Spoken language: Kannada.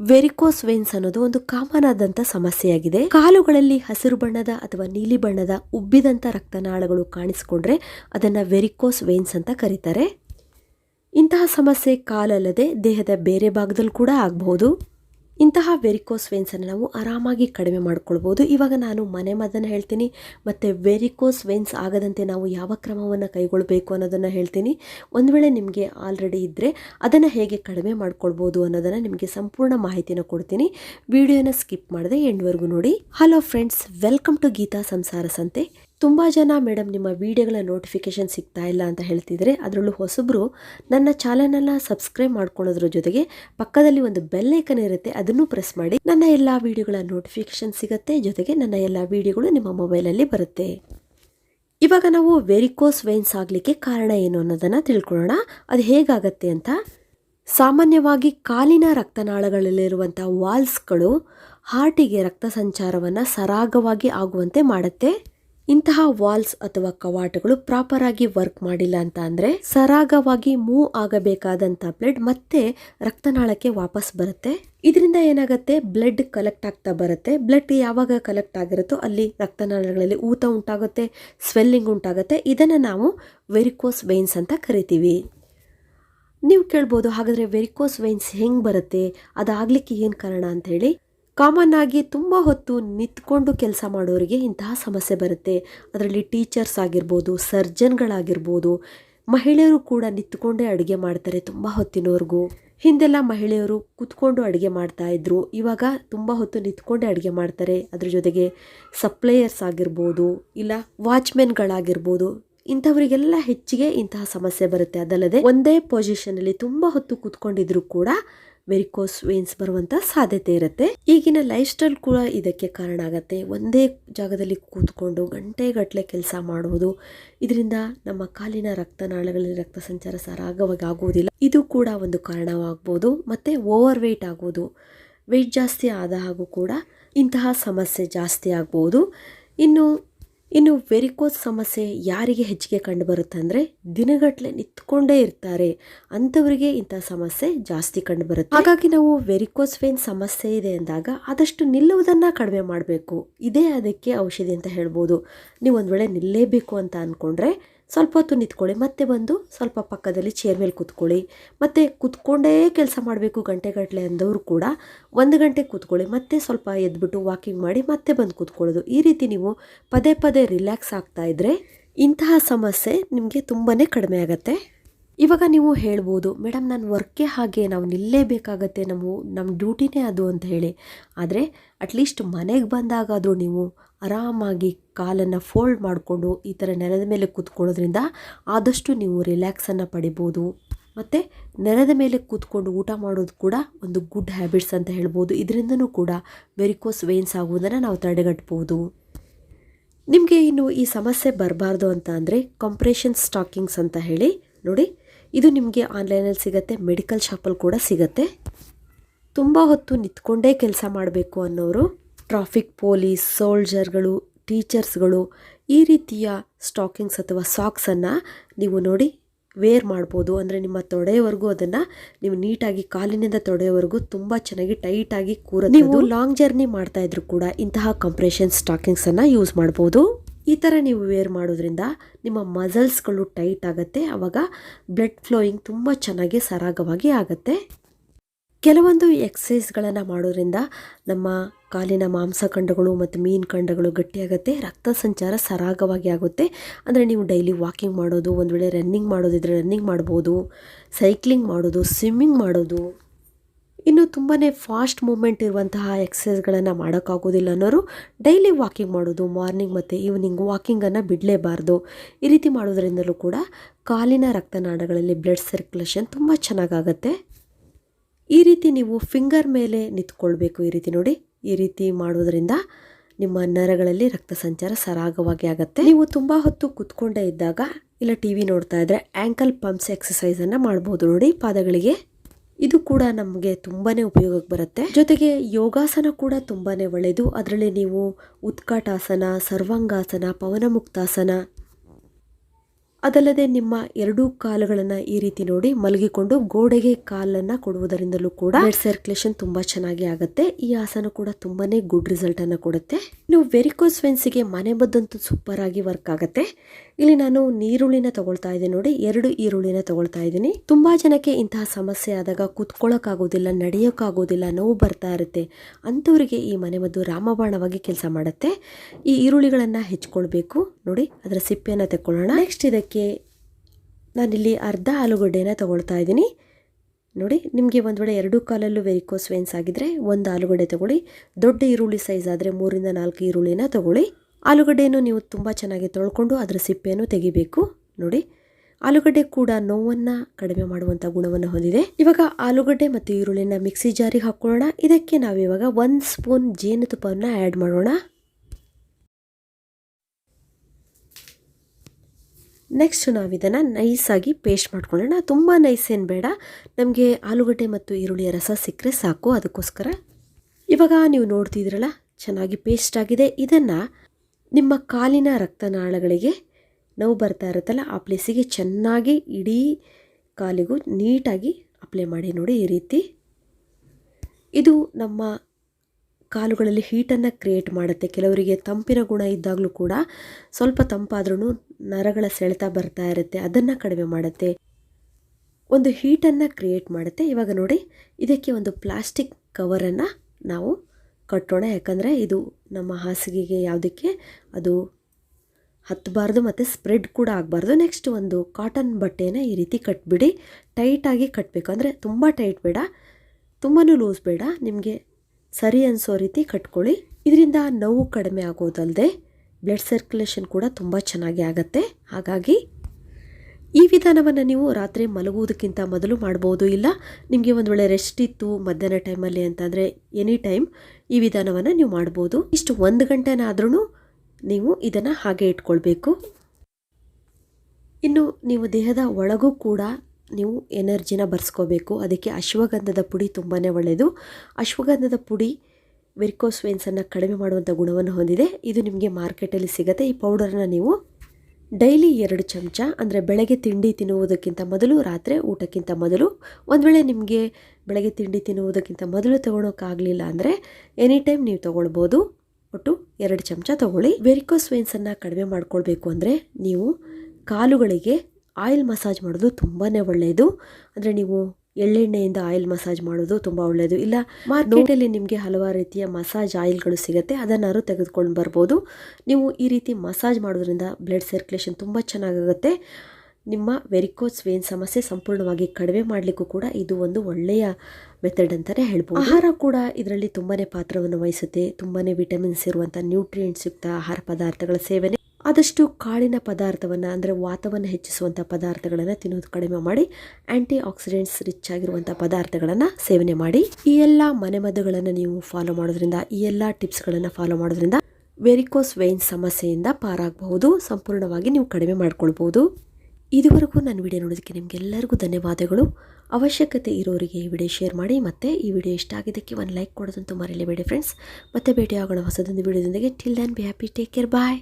ವೆರಿಕೋಸ್ ವೇನ್ಸ್ ಅನ್ನೋದು ಒಂದು ಕಾಮನ್ ಆದಂತ ಸಮಸ್ಯೆಯಾಗಿದೆ. ಕಾಲುಗಳಲ್ಲಿ ಹಸಿರು ಬಣ್ಣದ ಅಥವಾ ನೀಲಿ ಬಣ್ಣದ ಉಬ್ಬಿದಂತ ರಕ್ತನಾಳಗಳು ಕಾಣಿಸಿಕೊಂಡ್ರೆ ಅದನ್ನ ವೆರಿಕೋಸ್ ವೇನ್ಸ್ ಅಂತ ಕರೀತಾರೆ. ಇಂತಹ ಸಮಸ್ಯೆ ಕಾಲಲ್ಲದೆ ದೇಹದ ಬೇರೆ ಭಾಗದಲ್ಲೂ ಕೂಡ ಆಗಬಹುದು. ಇಂತಹ ವೆರಿಕೋಸ್ ವೇನ್ಸನ್ನು ನಾವು ಆರಾಮಾಗಿ ಕಡಿಮೆ ಮಾಡ್ಕೊಳ್ಬೋದು. ಇವಾಗ ನಾನು ಮನೆ ಮದ್ದನ್ನು ಹೇಳ್ತೀನಿ, ಮತ್ತು ವೆರಿಕೋಸ್ ವೇನ್ಸ್ ಆಗದಂತೆ ನಾವು ಯಾವ ಕ್ರಮವನ್ನು ಕೈಗೊಳ್ಳಬೇಕು ಅನ್ನೋದನ್ನು ಹೇಳ್ತೀನಿ. ಒಂದು ವೇಳೆ ನಿಮಗೆ ಆಲ್ರೆಡಿ ಇದ್ದರೆ ಅದನ್ನು ಹೇಗೆ ಕಡಿಮೆ ಮಾಡ್ಕೊಳ್ಬೋದು ಅನ್ನೋದನ್ನು ನಿಮಗೆ ಸಂಪೂರ್ಣ ಮಾಹಿತಿನ ಕೊಡ್ತೀನಿ. ವಿಡಿಯೋನ ಸ್ಕಿಪ್ ಮಾಡದೆ ಎಂಡ್ವರೆಗೂ ನೋಡಿ. Hello friends welcome to Geeta ಸಂಸಾರ ಸಂತೆ ತುಂಬ ಜನ ಮೇಡಮ್ ನಿಮ್ಮ ವಿಡಿಯೋಗಳ ನೋಟಿಫಿಕೇಶನ್ ಸಿಗ್ತಾ ಇಲ್ಲ ಅಂತ ಹೇಳ್ತಿದ್ರೆ ಅದರಲ್ಲೂ ಹೊಸಬ್ರು ನನ್ನ ಚಾನಲನ್ನು ಸಬ್ಸ್ಕ್ರೈಬ್ ಮಾಡ್ಕೊಳ್ಳೋದ್ರ ಜೊತೆಗೆ ಪಕ್ಕದಲ್ಲಿ ಒಂದು ಬೆಲ್ ಐಕನ್ ಇರುತ್ತೆ, ಅದನ್ನು ಪ್ರೆಸ್ ಮಾಡಿ. ನನ್ನ ಎಲ್ಲ ವಿಡಿಯೋಗಳ ನೋಟಿಫಿಕೇಶನ್ ಸಿಗುತ್ತೆ, ಜೊತೆಗೆ ನನ್ನ ಎಲ್ಲ ವಿಡಿಯೋಗಳು ನಿಮ್ಮ ಮೊಬೈಲಲ್ಲಿ ಬರುತ್ತೆ. ಇವಾಗ ನಾವು ವೆರಿಕೋಸ್ ವೈನ್ಸ್ ಆಗಲಿಕ್ಕೆ ಕಾರಣ ಏನು ಅನ್ನೋದನ್ನು ತಿಳ್ಕೊಳ್ಳೋಣ. ಅದು ಹೇಗಾಗತ್ತೆ ಅಂತ? ಸಾಮಾನ್ಯವಾಗಿ ಕಾಲಿನ ರಕ್ತನಾಳಗಳಲ್ಲಿರುವಂಥ ವಾಲ್ಸ್ಗಳು ಹಾರ್ಟಿಗೆ ರಕ್ತ ಸಂಚಾರವನ್ನು ಸರಾಗವಾಗಿ ಆಗುವಂತೆ ಮಾಡುತ್ತೆ. ಇಂತಹ ವಾಲ್ಸ್ ಅಥವಾ ಕವಾಟಗಳು ಪ್ರಾಪರ್ ಆಗಿ ವರ್ಕ್ ಮಾಡಿಲ್ಲ ಅಂತ ಅಂದ್ರೆ ಸರಾಗವಾಗಿ ಮೂವ್ ಆಗಬೇಕಾದಂತ ಬ್ಲಡ್ ಮತ್ತೆ ರಕ್ತನಾಳಕ್ಕೆ ವಾಪಸ್ ಬರುತ್ತೆ. ಇದರಿಂದ ಏನಾಗುತ್ತೆ? ಬ್ಲಡ್ ಕಲೆಕ್ಟ್ ಆಗ್ತಾ ಬರುತ್ತೆ. ಬ್ಲಡ್ ಯಾವಾಗ ಕಲೆಕ್ಟ್ ಆಗಿರುತ್ತೋ ಅಲ್ಲಿ ರಕ್ತನಾಳಗಳಲ್ಲಿ ಊತ ಉಂಟಾಗುತ್ತೆ, ಸ್ವೆಲ್ಲಿಂಗ್ ಉಂಟಾಗುತ್ತೆ. ಇದನ್ನ ನಾವು ವೆರಿಕೋಸ್ ವೈನ್ಸ್ ಅಂತ ಕರಿತೀವಿ. ನೀವು ಕೇಳ್ಬೋದು, ಹಾಗಾದರೆ ವೆರಿಕೋಸ್ ವೈನ್ಸ್ ಹೆಂಗೆ ಬರುತ್ತೆ? ಅದಾಗಲಿಕ್ಕೆ ಏನು ಕಾರಣ ಅಂತ ಹೇಳಿ ಕಾಮನ್ ಆಗಿ ತುಂಬ ಹೊತ್ತು ನಿಂತ್ಕೊಂಡು ಕೆಲಸ ಮಾಡೋರಿಗೆ ಇಂತಹ ಸಮಸ್ಯೆ ಬರುತ್ತೆ. ಅದರಲ್ಲಿ ಟೀಚರ್ಸ್ ಆಗಿರ್ಬೋದು, ಸರ್ಜನ್ಗಳಾಗಿರ್ಬೋದು, ಮಹಿಳೆಯರು ಕೂಡ ನಿಂತ್ಕೊಂಡೇ ಅಡುಗೆ ಮಾಡ್ತಾರೆ ತುಂಬ ಹೊತ್ತಿನವರೆಗೂ. ಹಿಂದೆಲ್ಲ ಮಹಿಳೆಯರು ಕೂತ್ಕೊಂಡು ಅಡುಗೆ ಮಾಡ್ತಾ ಇದ್ರು. ಇವಾಗ ತುಂಬ ಹೊತ್ತು ನಿಂತ್ಕೊಂಡೇ ಅಡುಗೆ ಮಾಡ್ತಾರೆ. ಅದ್ರ ಜೊತೆಗೆ ಸಪ್ಲೈಯರ್ಸ್ ಆಗಿರ್ಬೋದು, ಇಲ್ಲ ವಾಚ್ಮೆನ್ಗಳಾಗಿರ್ಬೋದು, ಇಂಥವರಿಗೆಲ್ಲ ಹೆಚ್ಚಿಗೆ ಇಂತಹ ಸಮಸ್ಯೆ ಬರುತ್ತೆ. ಅದಲ್ಲದೆ ಒಂದೇ ಪೊಸಿಷನಲ್ಲಿ ತುಂಬಾ ಹೊತ್ತು ಕೂತ್ಕೊಂಡಿದ್ರು ಕೂಡ ವೆರಿಕೋಸ್ ವೇನ್ಸ್ ಬರುವಂತ ಸಾಧ್ಯತೆ ಇರುತ್ತೆ. ಈಗಿನ ಲೈಫ್ ಸ್ಟೈಲ್ ಕೂಡ ಇದಕ್ಕೆ ಕಾರಣ ಆಗತ್ತೆ. ಒಂದೇ ಜಾಗದಲ್ಲಿ ಕೂತ್ಕೊಂಡು ಗಂಟೆಗಟ್ಟಲೆ ಕೆಲಸ ಮಾಡುವುದು. ಇದರಿಂದ ನಮ್ಮ ಕಾಲಿನ ರಕ್ತನಾಳಗಳಲ್ಲಿ ರಕ್ತ ಸಂಚಾರ ಸರಾಗವಾಗಿ ಆಗುವುದಿಲ್ಲ. ಇದು ಕೂಡ ಒಂದು ಕಾರಣವಾಗಬಹುದು ಮತ್ತೆ ಓವರ್ ವೆಯ್ಟ್ ಆಗೋದು ವೆಯ್ಟ್ ಜಾಸ್ತಿ ಆದ ಹಾಗೂ ಕೂಡ ಇಂತಹ ಸಮಸ್ಯೆ ಜಾಸ್ತಿ ಆಗ್ಬೋದು. ಇನ್ನು ಇನ್ನು ವೆರಿಕೋಸ್ ಸಮಸ್ಯೆ ಯಾರಿಗೆ ಹೆಚ್ಚಿಗೆ ಕಂಡುಬರುತ್ತೆ ಅಂದರೆ ದಿನಗಟ್ಟಲೆ ನಿಂತ್ಕೊಂಡೇ ಇರ್ತಾರೆ. ಅಂಥವರಿಗೆ ಇಂಥ ಸಮಸ್ಯೆ ಜಾಸ್ತಿ ಕಂಡುಬರುತ್ತೆ. ಹಾಗಾಗಿ ನಾವು ವೆರಿಕೋಸ್ ವೇನ್ ಸಮಸ್ಯೆ ಇದೆ ಅಂದಾಗ ಆದಷ್ಟು ನಿಲ್ಲುವುದನ್ನು ಕಡಿಮೆ ಮಾಡಬೇಕು. ಇದೇ ಅದಕ್ಕೆ ಔಷಧಿ ಅಂತ ಹೇಳ್ಬೋದು. ನೀವು ಒಂದು ವೇಳೆ ನಿಲ್ಲೇಬೇಕು ಅಂತ ಅಂದ್ಕೊಂಡ್ರೆ ಸ್ವಲ್ಪ ಹೊತ್ತು ನಿಂತ್ಕೊಳ್ಳಿ, ಮತ್ತೆ ಬಂದು ಸ್ವಲ್ಪ ಪಕ್ಕದಲ್ಲಿ ಚೇರ್ ಮೇಲೆ ಕೂತ್ಕೊಳ್ಳಿ. ಮತ್ತು ಕೂತ್ಕೊಂಡೇ ಕೆಲಸ ಮಾಡಬೇಕು ಗಂಟೆಗಟ್ಟಲೆ ಅಂದವರು ಕೂಡ ಒಂದು ಗಂಟೆ ಕೂತ್ಕೊಳ್ಳಿ, ಮತ್ತೆ ಸ್ವಲ್ಪ ಎದ್ಬಿಟ್ಟು ವಾಕಿಂಗ್ ಮಾಡಿ ಮತ್ತೆ ಬಂದು ಕೂತ್ಕೊಳ್ಳೋದು. ಈ ರೀತಿ ನೀವು ಪದೇ ಪದೇ ರಿಲ್ಯಾಕ್ಸ್ ಆಗ್ತಾ ಇದ್ರೆ ಇಂತಹ ಸಮಸ್ಯೆ ನಿಮಗೆ ತುಂಬಾ ಕಡಿಮೆ ಆಗುತ್ತೆ. ಇವಾಗ ನೀವು ಹೇಳ್ಬೋದು ಮೇಡಮ್ ನಾನು ವರ್ಕೇ ಹಾಗೆ, ನಾವು ನಿಲ್ಲೇಬೇಕಾಗತ್ತೆ ನಾವು ನಮ್ಮ ಡ್ಯೂಟಿನೇ ಅದು ಅಂತ ಹೇಳಿ. ಆದರೆ ಅಟ್ಲೀಸ್ಟ್ ಮನೆಗೆ ಬಂದಾಗಾದರೂ ನೀವು ಆರಾಮಾಗಿ ಕಾಲನ್ನು ಫೋಲ್ಡ್ ಮಾಡಿಕೊಂಡು, ಈ ಥರ ನೆಲದ ಮೇಲೆ ಕೂತ್ಕೊಳ್ಳೋದ್ರಿಂದ ಆದಷ್ಟು ನೀವು ರಿಲ್ಯಾಕ್ಸನ್ನು ಪಡಿಬೋದು. ಮತ್ತು, ನೆಲದ ಮೇಲೆ ಕೂತ್ಕೊಂಡು ಊಟ ಮಾಡೋದು ಕೂಡ ಒಂದು ಗುಡ್ ಹ್ಯಾಬಿಟ್ಸ್ ಅಂತ ಹೇಳ್ಬೋದು. ಇದರಿಂದನೂ ಕೂಡ ವೆರಿಕೋಸ್ ವೇನ್ಸ್ ಆಗುವುದನ್ನು ನಾವು ತಡೆಗಟ್ಬೋದು. ನಿಮಗೆ ಇನ್ನು ಈ ಸಮಸ್ಯೆ ಬರಬಾರ್ದು ಅಂತ ಅಂದರೆ, ಕಂಪ್ರೆಷನ್ ಸ್ಟಾಕಿಂಗ್ಸ್ ಅಂತ ಹೇಳಿ, ನೋಡಿ. ಇದು ನಿಮಗೆ ಆನ್ಲೈನಲ್ಲಿ ಸಿಗುತ್ತೆ ಮೆಡಿಕಲ್ ಶಾಪಲ್ಲಿ ಕೂಡ ಸಿಗುತ್ತೆ. ತುಂಬ ಹೊತ್ತು ನಿಂತ್ಕೊಂಡೇ ಕೆಲಸ ಮಾಡಬೇಕು ಅನ್ನೋರು ಟ್ರಾಫಿಕ್ ಪೊಲೀಸ್ ಸೋಲ್ಜರ್ಗಳು ಟೀಚರ್ಸ್ಗಳು ಈ ರೀತಿಯ ಸ್ಟಾಕಿಂಗ್ಸ್ ಅಥವಾ ಸಾಕ್ಸನ್ನು ನೀವು ನೋಡಿ ವೇರ್ ಮಾಡ್ಬೋದು. ಅಂದರೆ ನಿಮ್ಮ ತೊಡೆಯವರೆಗೂ ಅದನ್ನು ನೀವು ನೀಟಾಗಿ ಕಾಲಿನಿಂದ ತೊಡೆಯವರೆಗೂ ತುಂಬ ಚೆನ್ನಾಗಿ ಟೈಟಾಗಿ ಕೂರ ನೀವು ಲಾಂಗ್ ಜರ್ನಿ ಮಾಡ್ತಾ ಇದ್ರು ಕೂಡ ಇಂತಹ ಕಂಪ್ರೆಷನ್ ಸ್ಟಾಕಿಂಗ್ಸನ್ನು ಯೂಸ್ ಮಾಡ್ಬೋದು. ಈ ಥರ ನೀವು ವೇರ್ ಮಾಡೋದ್ರಿಂದ ನಿಮ್ಮ ಮಸಲ್ಸ್ಗಳು ಟೈಟ್ ಆಗುತ್ತೆ ಆವಾಗ ಬ್ಲಡ್ ಫ್ಲೋಯಿಂಗ್ ತುಂಬ ಚೆನ್ನಾಗಿ ಸರಾಗವಾಗಿ ಆಗುತ್ತೆ. ಕೆಲವೊಂದು ಎಕ್ಸಸೈಸ್ಗಳನ್ನು ಮಾಡೋದ್ರಿಂದ ನಮ್ಮ ಕಾಲಿನ ಮಾಂಸಖಂಡಗಳು ಮತ್ತು ಮೀನು ಖಂಡಗಳು ಗಟ್ಟಿಯಾಗುತ್ತೆ, ರಕ್ತ ಸಂಚಾರ ಸರಾಗವಾಗಿ ಆಗುತ್ತೆ. ಅಂದರೆ ನೀವು ಡೈಲಿ ವಾಕಿಂಗ್ ಮಾಡೋದು, ಒಂದು ವೇಳೆ ರನ್ನಿಂಗ್ ಮಾಡೋದಿದ್ರೆ ರನ್ನಿಂಗ್ ಮಾಡ್ಬೋದು ಸೈಕ್ಲಿಂಗ್ ಮಾಡೋದು ಸ್ವಿಮ್ಮಿಂಗ್ ಮಾಡೋದು. ಇನ್ನು ತುಂಬಾ ಫಾಸ್ಟ್ ಮೂಮೆಂಟ್ ಇರುವಂತಹ ಎಕ್ಸಸೈಸ್ಗಳನ್ನು ಮಾಡೋಕ್ಕಾಗೋದಿಲ್ಲ ಅನ್ನೋರು ಡೈಲಿ ವಾಕಿಂಗ್ ಮಾಡೋದು ಮಾರ್ನಿಂಗ್ ಮತ್ತು ಈವ್ನಿಂಗ್ ವಾಕಿಂಗನ್ನು ಬಿಡಲೇಬಾರ್ದು. ಈ ರೀತಿ ಮಾಡೋದ್ರಿಂದಲೂ ಕೂಡ ಕಾಲಿನ ರಕ್ತನಾಡಗಳಲ್ಲಿ ಬ್ಲಡ್ ಸರ್ಕ್ಯುಲೇಷನ್ ತುಂಬ ಚೆನ್ನಾಗಾಗತ್ತೆ. ಈ ರೀತಿ ನೀವು ಫಿಂಗರ್ ಮೇಲೆ ನಿಂತ್ಕೊಳ್ಬೇಕು ಈ ರೀತಿ ನೋಡಿ. ಈ ರೀತಿ ಮಾಡೋದ್ರಿಂದ ನಿಮ್ಮ ನರಗಳಲ್ಲಿ ರಕ್ತ ಸಂಚಾರ ಸರಾಗವಾಗಿ ಆಗುತ್ತೆ. ನೀವು ತುಂಬ ಹೊತ್ತು ಕುತ್ಕೊಂಡೇ ಇದ್ದಾಗ, ಇಲ್ಲ ಟಿ ವಿ ನೋಡ್ತಾ ಇದ್ರೆ ಆ್ಯಂಕಲ್ ಪಂಪ್ಸ್ ಎಕ್ಸಸೈಸನ್ನು ಮಾಡ್ಬೋದು ನೋಡಿ ಪಾದಗಳಿಗೆ. ಇದು ಕೂಡ ನಮಗೆ ತುಂಬಾ ಉಪಯೋಗಕ್ಕೆ ಬರುತ್ತೆ. ಜೊತೆಗೆ ಯೋಗಾಸನ ಕೂಡ ತುಂಬಾ ಒಳ್ಳೆಯದು ಅದರಲ್ಲಿ ನೀವು ಉತ್ಕಟಾಸನ, ಸರ್ವಾಂಗಾಸನ, ಪವನಮುಕ್ತಾಸನ, ಅದಲ್ಲದೆ ನಿಮ್ಮ ಎರಡೂ ಕಾಲುಗಳನ್ನು ಈ ರೀತಿ ನೋಡಿ ಮಲಗಿಕೊಂಡು ಗೋಡೆಗೆ ಕಾಲನ್ನು ಕೊಡುವುದರಿಂದಲೂ ಕೂಡ ಬ್ಲಡ್ ಸರ್ಕ್ಯುಲೇಷನ್ ತುಂಬಾ ಚೆನ್ನಾಗಿ ಆಗುತ್ತೆ. ಈ ಆಸನ ಕೂಡ ತುಂಬಾನೇ ಗುಡ್ ರಿಸಲ್ಟ್ ಅನ್ನು ಕೊಡುತ್ತೆ ನೀವು ವೆರಿಕೋಸ್ ವೆನ್ಸಿಗೆ ಸೂಪರ್ ಆಗಿ ವರ್ಕ್ ಆಗುತ್ತೆ. ಇಲ್ಲಿ ನಾನು ನೀರುಳ್ಳಿನ ತಗೊಳ್ತಾ ಇದ್ದೀನಿ ನೋಡಿ, ಎರಡು ಈರುಳ್ಳಿನ ತಗೊಳ್ತಾ ಇದ್ದೀನಿ. ತುಂಬಾ ಜನಕ್ಕೆ ಇಂತಹ ಸಮಸ್ಯೆ ಆದಾಗ ಕುತ್ಕೊಳ್ಳೋಕ್ಕಾಗೋದಿಲ್ಲ ನಡೆಯೋಕ್ಕಾಗೋದಿಲ್ಲ, ನೋವು ಬರ್ತಾ ಇರುತ್ತೆ. ಅಂಥವರಿಗೆ ಈ ಮನೆಮದ್ದು ರಾಮಬಾಣವಾಗಿ ಕೆಲಸ ಮಾಡುತ್ತೆ. ಈ ಈರುಳ್ಳಿಗಳನ್ನು ಹೆಚ್ಕೊಳ್ಬೇಕು. ನೋಡಿ, ಅದರ ಸಿಪ್ಪೆಯನ್ನು ತಗೊಳ್ಳೋಣ ನೆಕ್ಸ್ಟ್ ಇದಕ್ಕೆ ನಾನಿಲ್ಲಿ ಅರ್ಧ ಆಲೂಗಡ್ಡೆನ ತಗೊಳ್ತಾ ಇದ್ದೀನಿ. ನೋಡಿ, ನಿಮಗೆ ಒಂದು ವೇಳೆ ಎರಡು ಕಾಲಲ್ಲೂ ವೆರಿಕೋಸ್ ವೇನ್ಸ್ ಆಗಿದ್ರೆ ಒಂದು ಆಲೂಗಡ್ಡೆ ತಗೊಳ್ಳಿ. ದೊಡ್ಡ ಈರುಳ್ಳಿ ಸೈಜ್ ಆದರೆ ಮೂರಿಂದ ನಾಲ್ಕು ಈರುಳ್ಳಿನ ತಗೊಳ್ಳಿ. ಆಲೂಗಡ್ಡೆಯನ್ನು ನೀವು ತುಂಬ ಚೆನ್ನಾಗಿ ತೊಳ್ಕೊಂಡು ಅದರ ಸಿಪ್ಪೆಯನ್ನು ತೆಗಿಬೇಕು. ನೋಡಿ, ಆಲೂಗಡ್ಡೆ ಕೂಡ ನೋವನ್ನು ಕಡಿಮೆ ಮಾಡುವಂಥ ಗುಣವನ್ನು ಹೊಂದಿದೆ. ಇವಾಗ ಆಲೂಗಡ್ಡೆ ಮತ್ತು ಈರುಳ್ಳಿನ ಮಿಕ್ಸಿ ಜಾರಿಗೆ ಹಾಕ್ಕೊಳ್ಳೋಣ ಇದಕ್ಕೆ ನಾವಿವಾಗ ಒಂದು ಸ್ಪೂನ್ ಜೇನುತುಪ್ಪವನ್ನು ಆ್ಯಡ್ ಮಾಡೋಣ. ನೆಕ್ಸ್ಟ್ ನಾವು ಇದನ್ನು ನೈಸಾಗಿ ಪೇಸ್ಟ್ ಮಾಡ್ಕೊಳ್ಳೋಣ. ತುಂಬ ನೈಸ್ ಏನು ಬೇಡ, ನಮಗೆ ಆಲೂಗಡ್ಡೆ ಮತ್ತು ಈರುಳ್ಳಿಯ ರಸ ಸಿಕ್ಕರೆ ಸಾಕು. ಅದಕ್ಕೋಸ್ಕರ ಇವಾಗ ನೀವು ನೋಡ್ತಿದ್ರಲ್ಲ ಚೆನ್ನಾಗಿ ಪೇಸ್ಟ್ ಆಗಿದೆ. ಇದನ್ನು ನಿಮ್ಮ ಕಾಲಿನ ರಕ್ತನಾಳಗಳಿಗೆ ನೋವು ಬರ್ತಾ ಇರುತ್ತಲ್ಲ, ಆ ಪ್ಲೇಸಿಗೆ ಚೆನ್ನಾಗಿ ಇಡೀ ಕಾಲಿಗೂ ನೀಟಾಗಿ ಅಪ್ಲೈ ಮಾಡಿ ನೋಡಿ ಈ ರೀತಿ. ಇದು ನಮ್ಮ ಕಾಲುಗಳಲ್ಲಿ ಹೀಟನ್ನು ಕ್ರಿಯೇಟ್ ಮಾಡುತ್ತೆ. ಕೆಲವರಿಗೆ ತಂಪಿನ ಗುಣ ಇದ್ದಾಗಲೂ ಕೂಡ ಸ್ವಲ್ಪ ತಂಪಾದ್ರೂ ನರಗಳ ಸೆಳೆತ ಬರ್ತಾ ಇರುತ್ತೆ, ಅದನ್ನು ಕಡಿಮೆ ಮಾಡುತ್ತೆ. ಒಂದು ಹೀಟನ್ನು ಕ್ರಿಯೇಟ್ ಮಾಡುತ್ತೆ. ಇವಾಗ ನೋಡಿ, ಇದಕ್ಕೆ ಒಂದು ಪ್ಲಾಸ್ಟಿಕ್ ಕವರನ್ನು ನಾವು ಕಟ್ಟೋಣ. ಯಾಕಂದರೆ ಇದು ನಮ್ಮ ಹಾಸಿಗೆಗೆ ಯಾವುದಕ್ಕೆ? ಅದು ಹತ್ತಬಾರ್ದು ಮತ್ತು ಸ್ಪ್ರೆಡ್ ಕೂಡ ಆಗಬಾರ್ದು. ನೆಕ್ಸ್ಟ್ ಒಂದು ಕಾಟನ್ ಬಟ್ಟೆನ ಈ ರೀತಿ ಕಟ್ಬಿಡಿ. ಟೈಟಾಗಿ ಕಟ್ಟಬೇಕು ಅಂದರೆ ತುಂಬ ಟೈಟ್ ಬೇಡ. ತುಂಬಾ ಲೂಸ್ ಬೇಡ. ನಿಮಗೆ ಸರಿ ಅನಿಸೋ ರೀತಿ ಕಟ್ಕೊಳ್ಳಿ. ಇದರಿಂದ ನೋವು ಕಡಿಮೆ ಆಗೋದಲ್ಲದೆ ಬ್ಲಡ್ ಸರ್ಕ್ಯುಲೇಷನ್ ಕೂಡ ತುಂಬ ಚೆನ್ನಾಗಿ ಆಗುತ್ತೆ. ಹಾಗಾಗಿ ಈ ವಿಧಾನವನ್ನು ನೀವು ರಾತ್ರಿ ಮಲಗುವುದಕ್ಕಿಂತ ಮೊದಲು ಮಾಡ್ಬೋದು. ಇಲ್ಲ, ನಿಮಗೆ ಒಂದು ವೇಳೆ ರೆಸ್ಟ್ ಇತ್ತು ಮಧ್ಯಾಹ್ನ ಟೈಮಲ್ಲಿ ಅಂತಂದರೆ ಎನಿ ಟೈಮ್ ಈ ವಿಧಾನವನ್ನು ನೀವು ಮಾಡ್ಬೋದು. ಇಷ್ಟು ಒಂದು ಗಂಟೆನಾದ್ರೂ ನೀವು ಇದನ್ನು ಹಾಗೆ ಇಟ್ಕೊಳ್ಬೇಕು. ಇನ್ನು ನೀವು ದೇಹದ ಒಳಗೂ ಕೂಡ ನೀವು ಎನರ್ಜಿನ ಬರ್ಸ್ಕೋಬೇಕು. ಅದಕ್ಕೆ ಅಶ್ವಗಂಧದ ಪುಡಿ ತುಂಬಾ ಒಳ್ಳೆಯದು ಅಶ್ವಗಂಧದ ಪುಡಿ ವೆರಿಕೋಸ್ ವೇನ್ಸನ್ನು ಕಡಿಮೆ ಮಾಡುವಂಥ ಗುಣವನ್ನು ಹೊಂದಿದೆ. ಇದು ನಿಮಗೆ ಮಾರ್ಕೆಟಲ್ಲಿ ಸಿಗುತ್ತೆ. ಈ ಪೌಡರನ್ನು ನೀವು ಡೈಲಿ ಎರಡು ಚಮಚ, ಅಂದರೆ ಬೆಳಗ್ಗೆ ತಿಂಡಿ ತಿನ್ನುವುದಕ್ಕಿಂತ ಮೊದಲು, ರಾತ್ರಿ ಊಟಕ್ಕಿಂತ ಮೊದಲು, ಒಂದು ವೇಳೆ ನಿಮಗೆ ಬೆಳಗ್ಗೆ ತಿಂಡಿ ತಿನ್ನುವುದಕ್ಕಿಂತ ಮೊದಲು ತೊಗೊಳೋಕ್ಕಾಗಲಿಲ್ಲ ಅಂದರೆ ಎನಿ ಟೈಮ್ ನೀವು ತೊಗೊಳ್ಬೋದು. ಒಟ್ಟು ಎರಡು ಚಮಚ ತೊಗೊಳ್ಳಿ. ವೆರಿಕೋಸ್ ವೇನ್ಸನ್ನು ಕಡಿಮೆ ಮಾಡ್ಕೊಳ್ಬೇಕು ಅಂದರೆ ನೀವು ಕಾಲುಗಳಿಗೆ ಆಯಿಲ್ ಮಸಾಜ್ ಮಾಡೋದು ತುಂಬಾ ಒಳ್ಳೆಯದು ಅಂದರೆ ನೀವು ಎಳ್ಳೆಣ್ಣೆಯಿಂದ ಆಯಿಲ್ ಮಸಾಜ್ ಮಾಡೋದು ತುಂಬ ಒಳ್ಳೆಯದು ಇಲ್ಲ, ಮಾರ್ಕೆಟಲ್ಲಿ ನಿಮಗೆ ಹಲವಾರು ರೀತಿಯ ಮಸಾಜ್ ಆಯಿಲ್ಗಳು ಸಿಗುತ್ತೆ ಅದನ್ನಾರು ತೆಗೆದುಕೊಂಡು ಬರ್ಬೋದು. ನೀವು ಈ ರೀತಿ ಮಸಾಜ್ ಮಾಡೋದ್ರಿಂದ ಬ್ಲಡ್ ಸರ್ಕ್ಯುಲೇಷನ್ ತುಂಬ ಚೆನ್ನಾಗಾಗುತ್ತೆ. ನಿಮ್ಮ ವೆರಿಕೋಸ್ ವೇನ್ ಸಮಸ್ಯೆ ಸಂಪೂರ್ಣವಾಗಿ ಕಡಿಮೆ ಮಾಡಲಿಕ್ಕೂ ಕೂಡ ಇದು ಒಂದು ಒಳ್ಳೆಯ ಮೆಥಡ್ ಅಂತಲೇ ಹೇಳ್ಬೋದು. ಆಹಾರ ಕೂಡ ಇದರಲ್ಲಿ ತುಂಬಾ ಪಾತ್ರವನ್ನು ವಹಿಸುತ್ತೆ. ತುಂಬಾ ವಿಟಮಿನ್ಸ್ ಇರುವಂಥ ನ್ಯೂಟ್ರಿಯೆಂಟ್ಸ್ ಯುಕ್ತ ಆಹಾರ ಪದಾರ್ಥಗಳ ಸೇವನೆ ಆದಷ್ಟು ಕಾಳಿನ ಪದಾರ್ಥವನ್ನು, ಅಂದರೆ ವಾತವನ್ನು ಹೆಚ್ಚಿಸುವಂಥ ಪದಾರ್ಥಗಳನ್ನು ತಿನ್ನೋದು ಕಡಿಮೆ ಮಾಡಿ ಆ್ಯಂಟಿ ಆಕ್ಸಿಡೆಂಟ್ಸ್ ರಿಚ್ ಆಗಿರುವಂಥ ಪದಾರ್ಥಗಳನ್ನು ಸೇವನೆ ಮಾಡಿ. ಈ ಎಲ್ಲ ಮನೆಮದ್ದುಗಳನ್ನು ನೀವು ಫಾಲೋ ಮಾಡೋದ್ರಿಂದ, ಈ ಎಲ್ಲ ಟಿಪ್ಸ್ಗಳನ್ನು ಫಾಲೋ ಮಾಡೋದ್ರಿಂದ ವೆರಿಕೋಸ್ ವೈನ್ ಸಮಸ್ಯೆಯಿಂದ ಪಾರಾಗಬಹುದು, ಸಂಪೂರ್ಣವಾಗಿ ನೀವು ಕಡಿಮೆ ಮಾಡ್ಕೊಳ್ಬೋದು ಇದುವರೆಗೂ ನನ್ನ ವಿಡಿಯೋ ನೋಡೋದಕ್ಕೆ ನಿಮಗೆಲ್ಲರಿಗೂ ಧನ್ಯವಾದಗಳು. ಅವಶ್ಯಕತೆ ಇರೋರಿಗೆ ಈ ವಿಡಿಯೋ ಶೇರ್ ಮಾಡಿ, ಮತ್ತು ಈ ವಿಡಿಯೋ ಇಷ್ಟ ಆಗಿದ್ದಕ್ಕೆ ಒಂದು ಲೈಕ್ ಕೊಡೋದಂತೂ ಮರೆಯಲೇಬೇಡಿ ಫ್ರೆಂಡ್ಸ್ ಮತ್ತೆ ಭೇಟಿಯಾಗೋಣ ಹೊಸದೊಂದು ವಿಡಿಯೋದೊಂದಿಗೆ till then be happy take care bye